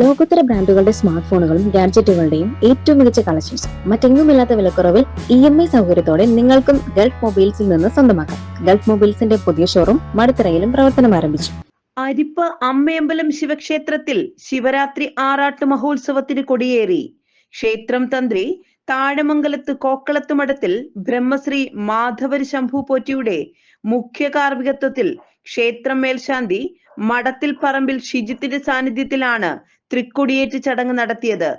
ലോകോത്തര ബ്രാൻഡുകളുടെ സ്മാർട്ട് ഫോണുകളും ഗാഡ്ജറ്റുകളുടെയും ഏറ്റവും മികച്ച കളക്ഷൻസ് മറ്റെങ്ങുമില്ലാത്ത വിലക്കുറവിൽ ഇ എം ഐ സൗകര്യത്തോടെ നിങ്ങൾക്കും ഗൾഫ് മൊബൈൽസിൽ നിന്ന് സ്വന്തമാക്കാം. ഗൾഫ് മൊബൈൽസിന്റെ പുതിയ ഷോറൂം മടുത്തറയിലും പ്രവർത്തനം ആരംഭിച്ചു. അരിപ്പ് അമ്മയമ്പലം ശിവക്ഷേത്രത്തിൽ ശിവരാത്രി ആറാട്ട് മഹോത്സവത്തിന് കൊടിയേറി. ക്ഷേത്രം തന്ത്രി താഴമംഗലത്ത് കോക്കളത്ത് മഠത്തിൽ ബ്രഹ്മശ്രീ മാധവരി ശംഭു പോറ്റിയുടെ മുഖ്യ കാർമ്മികത്വത്തിൽ ക്ഷേത്രം മേൽശാന്തി മഠത്തിൽ പറമ്പിൽ ഷിജിത്തിന്റെ സാന്നിധ്യത്തിലാണ് തൃക്കൊടിയേറ്റ് ചടങ്ങ് നടത്തിയത്.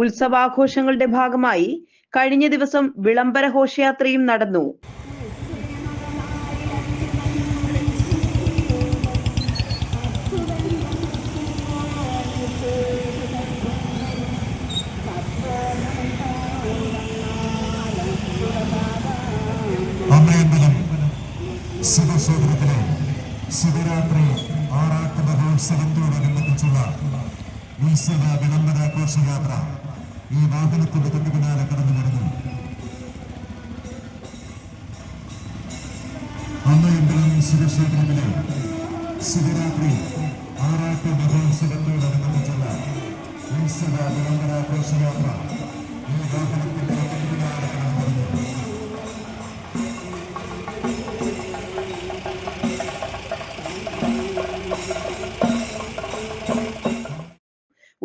ഉത്സവാഘോഷങ്ങളുടെ ഭാഗമായി കഴിഞ്ഞ ദിവസം വിളംബര ഘോഷയാത്രയും നടന്നു. ശിവരാത്രി ആറാട്ട് മഹോത്സവത്തോടനുബന്ധിച്ചുള്ള ഉത്സവ വിളംബര ഘോഷയാത്ര ഈ വാഹനത്തിന്റെ തൊട്ടു പിന്നാലെ കടന്നു വരുന്നു അമ്മയമ്പലം ശിവക്ഷേത്രത്തിലെ ശിവരാത്രി ആറാട്ട് മഹോത്സവത്തോടനുബന്ധിച്ചുള്ള ഉത്സവ പരമ്പരാഘോഷയാത്ര ഘോഷയാത്ര ഈ വാഹനത്തിന്റെ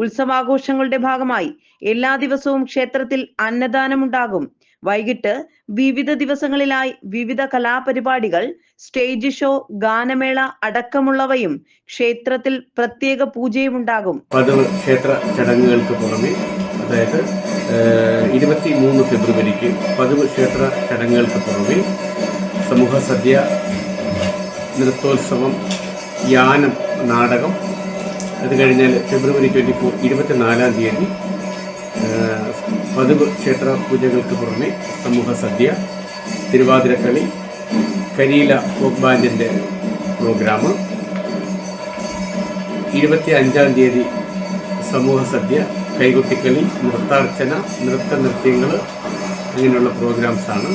ഉത്സവാഘോഷങ്ങളുടെ ഭാഗമായി എല്ലാ ദിവസവും ക്ഷേത്രത്തിൽ അന്നദാനമുണ്ടാകും. വൈകിട്ട് വിവിധ ദിവസങ്ങളിലായി വിവിധ കലാപരിപാടികൾ സ്റ്റേജ് ഷോ ഗാനമേള അടക്കമുള്ളവയും ക്ഷേത്രത്തിൽ പ്രത്യേക പൂജയും ഉണ്ടാകും പതിവ് ക്ഷേത്ര ചടങ്ങുകൾക്ക് പുറമെ അതായത് ഇരുപത്തി മൂന്ന് ഫെബ്രുവരിക്ക് പതിവ് ക്ഷേത്ര ചടങ്ങുകൾക്ക് പുറമെ സമൂഹ സദ്യ നൃത്തോത്സവം യാനം നാടകം അത് കഴിഞ്ഞാൽ ഫെബ്രുവരി ട്വന്റി ഫോർ ഇരുപത്തിനാലാം തീയതി പതിവ് ക്ഷേത്ര പൂജകൾക്ക് പുറമെ സമൂഹ സദ്യ തിരുവാതിരക്കളി കരീല ഫോക്ക് ബാൻഡിന്റെ പ്രോഗ്രാം ഇരുപത്തി അഞ്ചാം തീയതി സമൂഹ സദ്യ കൈകൊട്ടിക്കളി നൃത്താർച്ചന നൃത്ത നൃത്യങ്ങൾ അങ്ങനെയുള്ള പ്രോഗ്രാംസാണ്.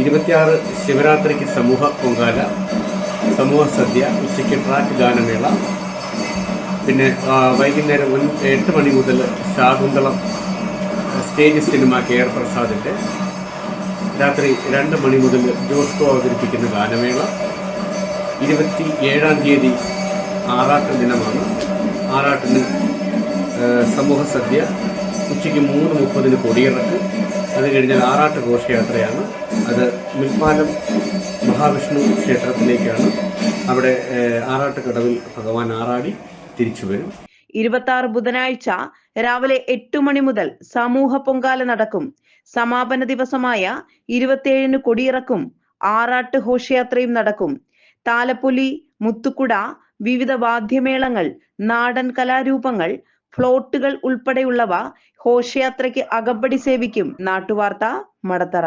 ഇരുപത്തിയാറ് ശിവരാത്രിക്ക് സമൂഹ പൊങ്കാല സമൂഹ സദ്യ ഉച്ചയ്ക്ക് ട്രാക്ക് ഗാനമേള പിന്നെ വൈകുന്നേരം ഒൻ- എട്ട് മണി മുതൽ Shakuntalam stage cinema K R പ്രസാദിന്റെ രാത്രി രണ്ട് മണി മുതൽ ജോസ്കോ അവതരിപ്പിക്കുന്ന ഗാനമേള. ഇരുപത്തി ഏഴാം തീയതി ആറാട്ട് ദിനമാണ്. ആറാട്ടിന് സമൂഹ സദ്യ. ഉച്ചയ്ക്ക് മൂന്ന് മുപ്പതിന് കൊടിയിറക്ക്. അത് കഴിഞ്ഞാൽ ആറാട്ട് ഘോഷയാത്രയാണ്. അത് മിൽപ്പാലം മഹാവിഷ്ണു ക്ഷേത്രത്തിലേക്കാണ്. അവിടെ ആറാട്ടുകടവിൽ കടവിൽ ഭഗവാൻ ആറാടി തിരിച്ചു വരും. ഇരുപത്തി ആറ് ബുധനാഴ്ച രാവിലെ എട്ട് മണി മുതൽ സമൂഹ പൊങ്കാല നടക്കും. സമാപന ദിവസമായ ഇരുപത്തിയേഴിന് കൊടിയിറക്കും ആറാട്ട് ഘോഷയാത്രയും നടക്കും. താലപ്പൊലി മുത്തുക്കുട വിവിധ വാദ്യമേളങ്ങൾ നാടൻ കലാരൂപങ്ങൾ ഫ്ലോട്ടുകൾ ഉൾപ്പെടെയുള്ളവ ഘോഷയാത്രയ്ക്ക് അകമ്പടി സേവിക്കും. നാട്ടുവാർത്ത മടത്തറ.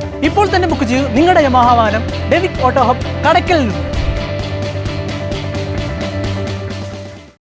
ഇപ്പോൾ തന്നെ ബുക്ക് ചെയ്യൂ നിങ്ങളുടെ യമാഹ ഡെവിക് ഓട്ടോഹബ് കടക്കൽ നിന്ന്.